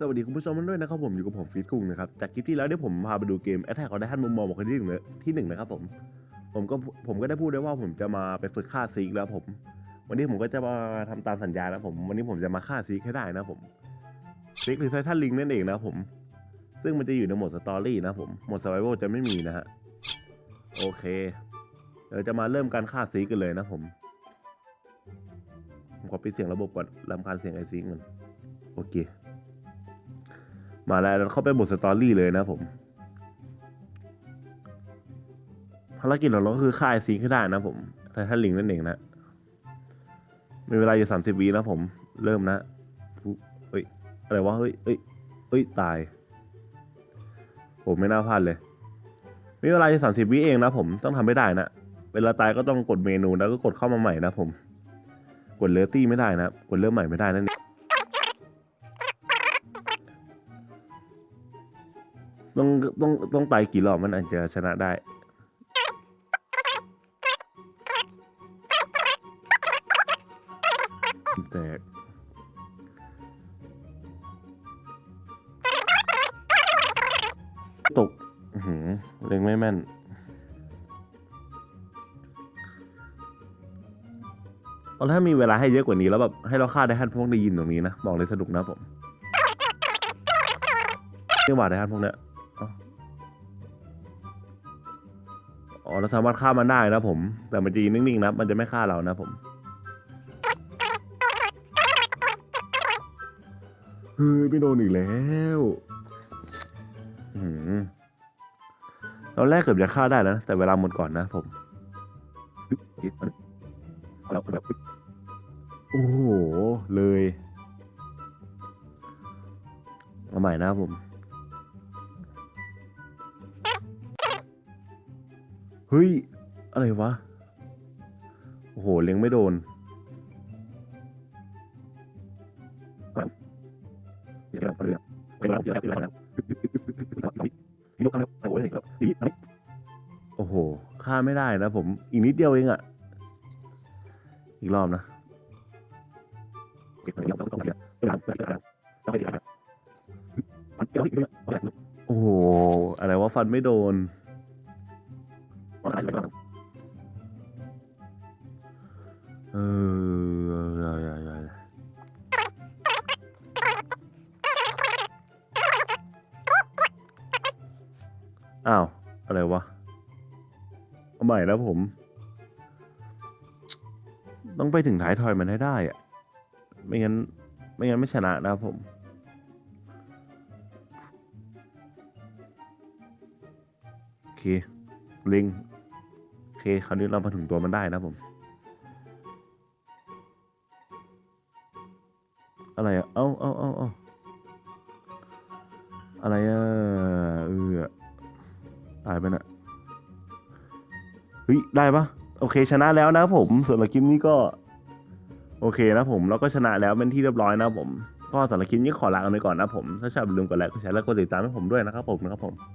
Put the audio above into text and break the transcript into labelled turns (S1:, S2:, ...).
S1: สวัสดีคุณผู้ชมกันด้วยนะครับผมอยู่กับผมฟีดกุ้งนะครับจากคลิปที่แล้วที่ผมพาไปดูเกม Attack on Titan มุมมองของคนที่หนึ่งเลยที่หนึ่งนะครับผมผมก็ผมก็ได้พูดไว้ว่าผมจะมาไปฝึกฆ่าซีกแล้วผม วันนี้ผมก็จะมาทำตามสัญญาแล้วผม วันนี้ผมจะมาฆ่าซีกให้ได้นะผมซีกหรือไททันลิงนั่นเองนะผม ซึ่งมันจะอยู่ในโหมดสตอรี่นะผมโหมด Survival จะไม่มีนะฮะโอเคเดี๋ยวจะมาเริ่มการฆ่าซีกกันเลยนะผมผมขอปิดเสียงระบบก่อนรำคาญเสียงไอซีกมันโอเค มาแล้วเราเข้าไปบทสตอรี่เลยนะผมภารกิจของเราก็คือฆ่าไอซีให้นได้นะผมไททันลิงนั่นเองนะมีเวลาอยู่สามสิบวินะผม เริ่มนะเฮ้ยอะไรวะเฮ้ยเฮ้ยเฮ้ยตายผมไม่น่าพลาดเลย มีเวลาอยู่สามสิบวิเองนะผมต้องทำไม่ได้นะเวลาตายก็ต้องกดเมนูแล้วก็กดเข้ามาใหม่นะผม กดเลอตี้ไม่ได้นะกดเริ่มใหม่ไม่ได้นั่นเอง ต้องต้องต้องไต่กี่รอบมันอาจจะชนะได้ แตกตกอื้อหือเล็งไม่แม่นเอาถ้ามีเวลาให้เยอะกว่านี้แล้วแบบให้เราฆ่าได้ทันพวกได้ยินตรงนี้นะ บอกเลยสนุกนะผมนี่หว่าได้ทันพวกเนี้ย อ๋อเราสามารถฆ่ามันได้นะผม แต่มันจะยืนนิ่งๆนะ มันจะไม่ฆ่าเรานะผมเฮ้ยไม่โดนอีกแล้วอื้อหือตอนแรกเกือบจะฆ่าได้แล้วนะแต่เวลาหมดก่อนนะผมโอ้โห เลย เอาใหม่นะผม ฮ้ย อะไรวะ โอ้โห เล็งไม่โดนโอ้โหฆ่าไม่ได้นะผม อีกนิดเดียวเองอะอีกรอบนะโอ้โห อะไรวะฟันไม่โดน เอออ้าว อะไรวะ เอาใหม่แล้วผม ต้องไปถึงท้ายทอยมันให้ได้อะไม่งั้น ไม่งั้นไม่ชนะนะผม โอเค ลิง โอเค คราวนี้เรามาถึงตัวมันได้นะผม อะไรอะเอ้าเอ้าเอ้าเอ้าอะไรอะเออตายไปน่ะเฮ้ยได้ปะโอเคชนะแล้วนะผมส่วนคลิปนี้ก็ โอเคนะผมแล้วก็ชนะแล้วเป็นที่เรียบร้อยนะผม ก็สำหรับคลิปนี้ขอลากันไปก่อนนะผม ถ้าชอบอย่าลืมกดไลค์กดแชร์และกดติดตามให้ผมด้วยนะครับผมนะครับผม